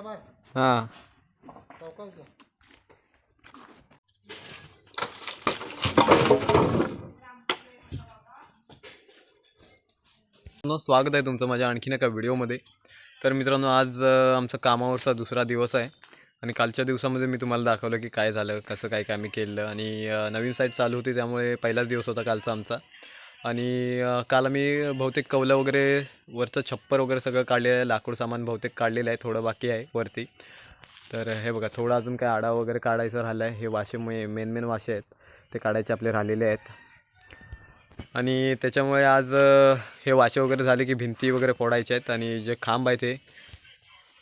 हां. स्वागत आहे तुमचं माझ्या आणखीन एका व्हिडिओमध्ये. तर मित्रांनो आज आमचा कामावरचा दुसरा दिवस आहे. आणि कालच्या दिवसामध्ये मी तुम्हाला दाखवलं की काय झालं कसं काय काय मी केलं. आणि नवीन साईट चालू होती त्यामुळे पहिलाच दिवस होता कालचा आमचा. आणि काल आम्ही बहुतेक कवलं वगैरे वरचं छप्पर वगैरे सगळं काढलेलं आहे लाकूड सामान बहुतेक काढलेलं आहे थोडं बाकी आहे वरती. तर हे बघा थोडं अजून काय आडा वगैरे काढायचं राहिलं आहे हे वाशे मेन मेन वाशे आहेत ते काढायचे आपले राहिलेले आहेत. आणि त्याच्यामुळे आज हे वाशे वगैरे झाले की भिंती वगैरे फोडायचे आहेत आणि जे खांब आहेत ते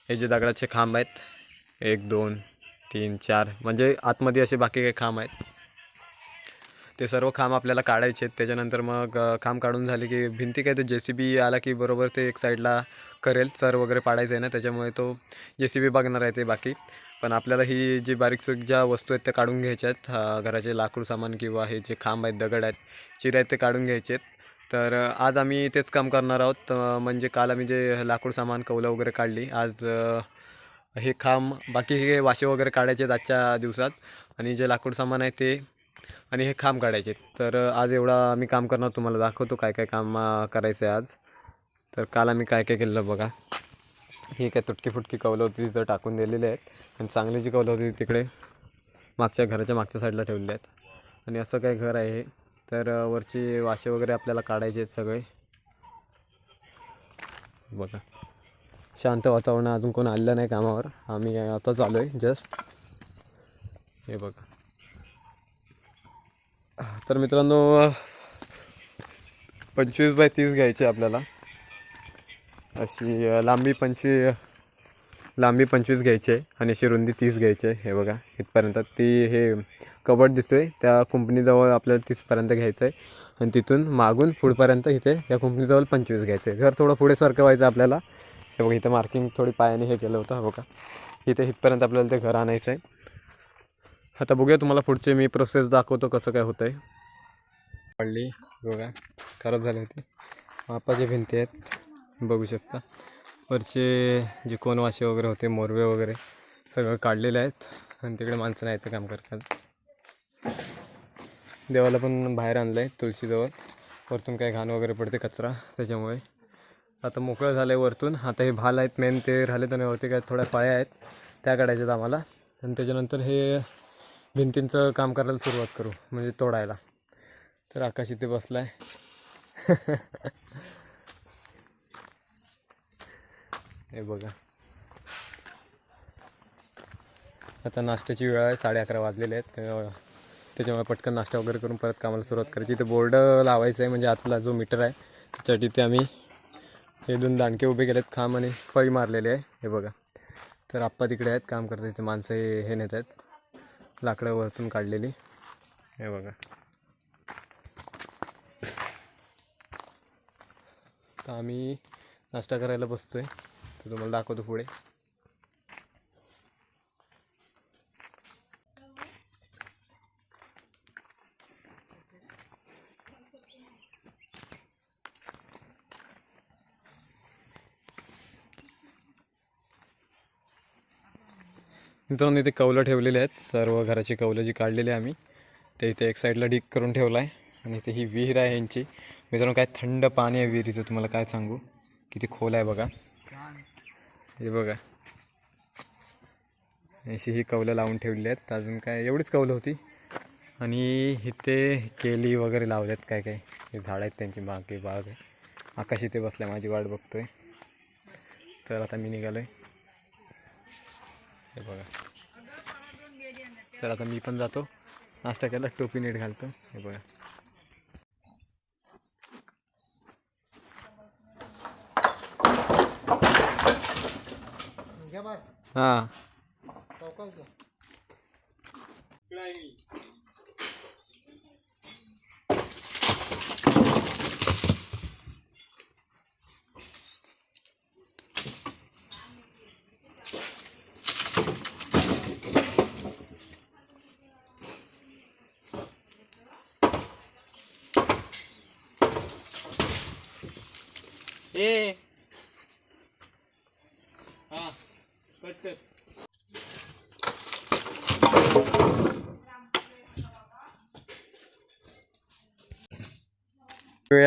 हे जे दगडाचे खांब आहेत एक दोन तीन चार म्हणजे आतमध्ये असे बाकी काही खांब आहेत. ते सर्व खांब आपल्याला काढायचे आहेत. त्याच्यानंतर मग खांब काढून झाले की भिंती काय ते जे सी बी आला की बरोबर ते एक साईडला करेल चर वगैरे पाडायचं आहे ना त्याच्यामुळे तो जे सी बी बघणार आहे ते बाकी. पण आपल्याला ही जी बारीकसूक ज्या वस्तू आहेत त्या काढून घ्यायच्या आहेत. घराचे लाकूड सामान किंवा हे जे खांब आहेत दगड आहेत चिरे आहेत ते काढून घ्यायचे आहेत. तर आज आम्ही तेच काम करणार आहोत. म्हणजे काल आम्ही जे लाकूड सामान कौलं वगैरे काढली आज हे खांब बाकी हे वाशे वगैरे काढायचे आहेत आजच्या दिवसात. आणि जे लाकूड सामान आहे ते आणि हे खांब काढायचे. आहेत. तर आज एवढा आम्ही काम करणार तुम्हाला दाखवतो काय काय काम करायचं आहे आज. तर काल आम्ही काय काय केलं बघा. ही काय तुटकी फुटकी कवलं होती तिथं टाकून दिलेली आहेत. आणि चांगली जी कवलं होती तिकडे मागच्या घराच्या मागच्या साईडला ठेवलेली आहेत. आणि असं काय घर आहे तर वरची वाशे वगैरे आपल्याला काढायचे आहेत सगळे. बघा. शांत वातावरण अजून कोण आलेलं नाही कामावर. आम्ही आताच आलो आहे जस्ट हे बघा. तर मित्रांनो पंचवीस बाय तीस घ्यायचे आपल्याला. अशी लांबी पंचवीस लांबी पंचवीस घ्यायची आहे आणि अशी रुंदी तीस घ्यायची आहे. हे बघा इथपर्यंत. ती हे कबड दिसतोय. त्या कुंपणीजवळ आपल्याला तीसपर्यंत घ्यायचं आहे. आणि तिथून मागून पुढपर्यंत इथे या कुंपणीजवळ पंचवीस घ्यायचं आहे. घर थोडं पुढे सरकवायचं आपल्याला. हे बघा इथं मार्किंग थोडी पायाने हे केलं होतं. हो बघा. इथे इथपर्यंत आपल्याला ते घर आणायचं आहे. आता बघूया तुम्हाला पुढचे मी प्रोसेस दाखवतो कसं काय होतं आहे पडली बघा खराब झाली होती. मापाचे भिंती आहेत बघू शकता. वरचे जे कोणवाशे वगैरे होते मोरवे वगैरे सगळं काढलेले आहेत. आणि तिकडे माणसं न्यायचं काम करतात. देवाला पण बाहेर आणलं आहे तुळशीजवळ. वरतून काही घाण वगैरे पडते कचरा त्याच्यामुळे. आता मोकळं झालं आहे वरतून. आता हे भाल आहेत मेन ते राहिले तर वरती काय थोड्या पाया आहेत त्या काढायच्या आम्हाला. आणि त्याच्यानंतर हे भिंतींचं काम करायला सुरुवात करू म्हणजे तोडायला. तर आकाश इथे बसला आहे हे बघा. आता नाश्त्याची वेळ आहे साडे अकरा वाजलेले आहेत. त्याच्यामुळे पटकन नाश्ता वगैरे करून परत कामाला सुरुवात करायची. इथे बोर्ड लावायचं आहे म्हणजे आतला जो मीटर आहे त्याच्यासाठी इथे आम्ही हे दोन दांडके उभे केलेत खांब आणि फळी मारलेले आहे. हे बघा. तर आप्पा तिकडे आहेत काम करतात इथे माणसं हे नेत आहेत. लाकडं वरतून काढलेली. हे बघा. तर आम्ही नाश्ता करायला बसतो आहे तर तुम्हाला दाखवतो पुढे. मित्रांनो इथे कौलं ठेवलेले आहेत. सर्व घराची कौलं जी काढलेली आहे आम्ही ते इथे एक साईडला डिक करून ठेवला आहे आणि इथे ही विहीर आहे यांची. मित्रांनो काय थंड पाणी आहे विहिरीचं तुम्हाला काय सांगू? किती खोल आहे बघा. हे बघा. अशी ही कौलं लावून ठेवली आहेत. अजून काय एवढीच कौलं होती. आणि इथे केली वगैरे लावल्यात काय काय. हे झाड आहेत त्यांची बाग बाग आहे. आकाश इथे बसल्या माझी वाट बघतोय. तर आता मी निघालो आहे हे बघा. तर आता मीपन जो जातो। नाश्ता केला टोपी नीट घालतो हे। बघा हाँ। ए. हा कट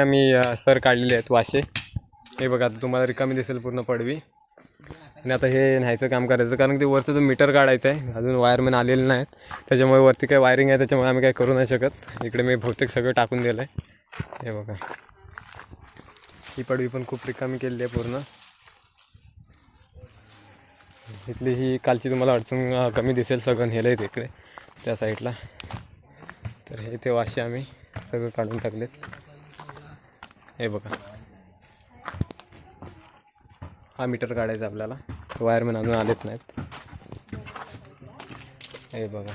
मी सर काढलेले आहेत वाशे. हे बघा आता तुम्हाला रिकामी दिसेल पूर्ण पडवी. आणि आता हे न्यायचं काम करायचं कारण ते वरचं जो मीटर काढायचं आहे अजून वायरमॅन आलेलं नाही त्याच्यामुळे वरती काही वायरिंग आहे त्याच्यामुळे आम्ही काही करू नाही शकत. इकडे मी बहुतेक सगळं टाकून दिलं आहे हे बघा. ही पडवी पण खूप रिकामी केलेली आहे पूर्ण. इथली ही कालची तुम्हाला अडचण कमी दिसेल सगळं नेलं आहे तिकडे त्या साईडला. तर हे ते वाशे आम्ही सगळं काढून टाकलेत. हे बघा. हा मीटर काढायचा आपल्याला. वायरमॅन अजून आलेत नाहीत. हे बघा.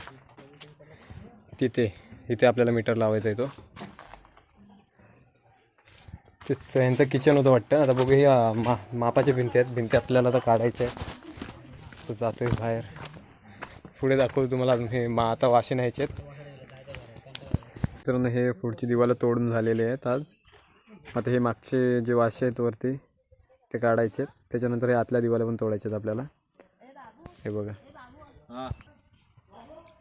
तिथे इथे आपल्याला मीटर लावायचा आहे तो. तेच यांचं किचन होतं वाटतं. आता बघू हे अं, मा मापाच्या भिंती आहेत. भिंती आपल्याला आता काढायच्या आहेत तो जातोय बाहेर. पुढे दाखवतो तुम्हाला अजून. हे मा आता वाशे न्यायचे आहेत. तर हे पुढची दिवाला तोडून झालेले आहेत आज. आता हे मागचे जे वाशे आहेत वरती ते काढायचे आहेत. त्याच्यानंतर हे आतल्या दिवाला पण तोडायचे आहेत आपल्याला. हे बघा.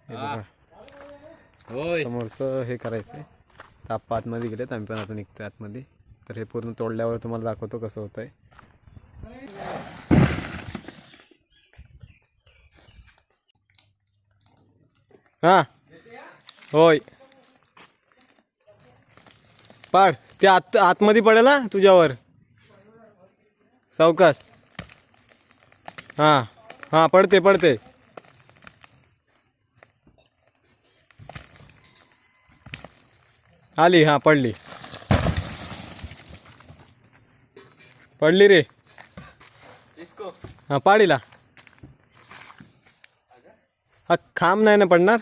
हे. बघा. समोरचं हे करायचं आहे आप्पा आतमध्ये गेलेत. आम्ही पण आता निघतो आतमध्ये. तर हे पूर्ण तोडल्यावर तुम्हाला दाखवतो कसं होतं आहे हां. होय. पाड ते आत आतमध्ये पडेल ना तुझ्यावर. सावकाश. हां हां पडते पडते. आली हां पडली. पडली रे. हां पाडीला. हा खांब नाही ना पडणार?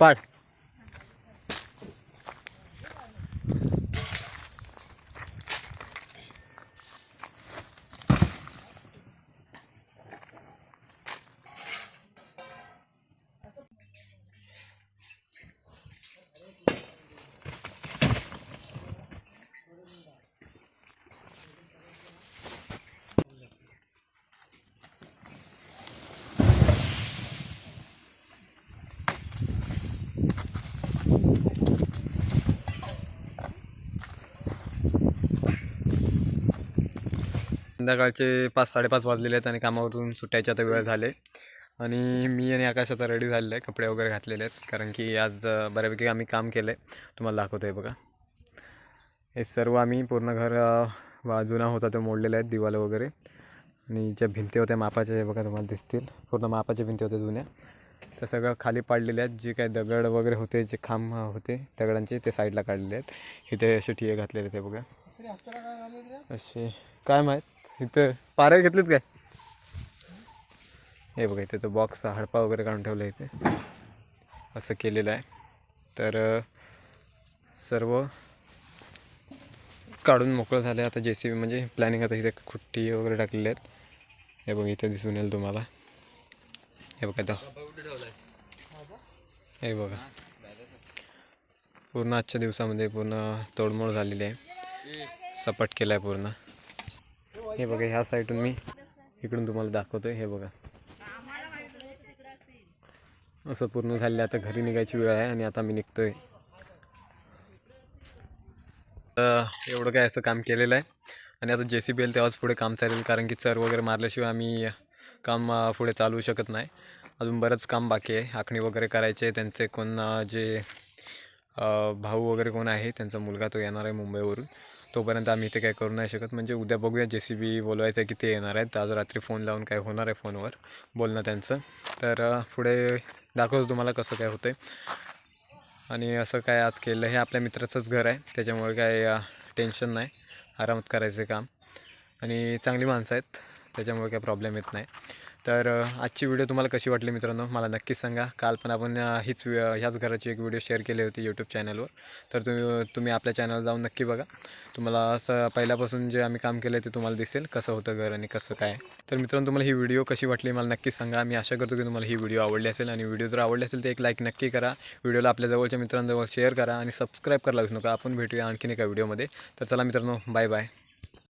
पाड. संध्याकाळचे पाच साडेपाच वाजलेले आहेत आणि कामावरून सुटायच्या आता वेळ झाले. आणि मी आणि आकाश आता रेडी झालेलं आहे कपडे वगैरे घातलेले आहेत. कारण की आज बऱ्यापैकी आम्ही काम केलं आहे तुम्हाला दाखवतो आहे बघा. हे सर्व आम्ही पूर्ण घर वा- जुना होता ते मोडलेले आहेत दिवालं वगैरे. आणि ज्या भिंती होत्या मापाच्या हे बघा तुम्हाला दिसतील. पूर्ण मापाच्या भिंती होत्या जुन्या. त्या सगळं खाली पाडलेल्या आहेत. जे काही दगड वगैरे होते जे खांब होते दगडांचे ते साईडला काढलेले आहेत. इथे असे ठिये घातलेले आहेत बघा. असे काय माहीत? इथं पारे घेतलेत काय? हे बघा इथे तो बॉक्स हडपा वगैरे काढून ठेवला इथे. असं केलेलं आहे. तर सर्व काढून मोकळं झालं आता जे सी बी म्हणजे प्लॅनिंग आता इथे खुट्टी वगैरे टाकलेले आहेत. हे बघा इथे दिसून येईल तुम्हाला. हे बघा इथं. हे बघा. पूर्ण आजच्या दिवसामध्ये पूर्ण तोडमोड झालेली आहे. सपाट केला आहे पूर्ण. हे बघा ह्या साईडून मी इकडून तुम्हाला दाखवतोय हे बघा. असं पूर्ण झालेलं आहे. आता घरी निघायची वेळ आहे आणि आता मी निघतोय. एवढं काय असं काम केलेलं आहे. आणि आता जे सी बी एल तेव्हाच पुढे काम चालेल कारण की चर वगैरे मारल्याशिवाय आम्ही काम पुढे चालवू शकत नाही. अजून बरंच काम बाकी आहे. आखणी वगैरे करायचे त्यांचे कोण जे भाऊ वगैरे कोण आहे त्यांचा मुलगा तो येणार आहे मुंबईवरून. तोपर्यंत आम्ही इथे काय करू नाही शकत. म्हणजे उद्या बघूया जे सी बी बोलवायचं आहे की ते येणार आहेत. आज रात्री फोन लावून काय होणार आहे फोनवर बोलणं त्यांचं. तर पुढे दाखवतो तुम्हाला कसं काय होतं आणि असं काय आज केलं हे आपल्या मित्राचंच घर आहे. त्याच्यामुळे काय टेन्शन नाही. आरामात करायचं काम. आणि चांगली माणसं आहेत. त्याच्यामुळे काय प्रॉब्लेम येत नाही. तर आजची व्हिडिओ तुम्हाला कशी वाटली मित्रांनो? मला नक्कीच सांगा. काल पण आपण हीच वि- ह्याच घराची एक व्हिडिओ शेअर केली होती यूट्यूब चॅनलवर तर तुम्ही तुम्ही आपल्या चॅनल जाऊन नक्की बघा. तुम्हाला असं पहिल्यापासून जे आम्ही काम केलं आहे ते तुम्हाला दिसेल. कसं होतं घर आणि कसं काय. तर मित्रांनो तुम्हाला ही व्हिडिओ कशी वाटली मला नक्कीच सांगा. मी आशा करतो की तुम्हाला ही व्हिडिओ आवडली असेल आणि व्हिडिओ जर आवडली असेल तर एक लाईक नक्की करा. व्हिडिओला आपल्या जवळच्या मित्रांजवळ शेअर करा आणि सबस्क्राईब करायला विसरू नका. आपण भेटूया आणखीन एका व्हिडिओमध्ये तर चला मित्रांनो बाय बाय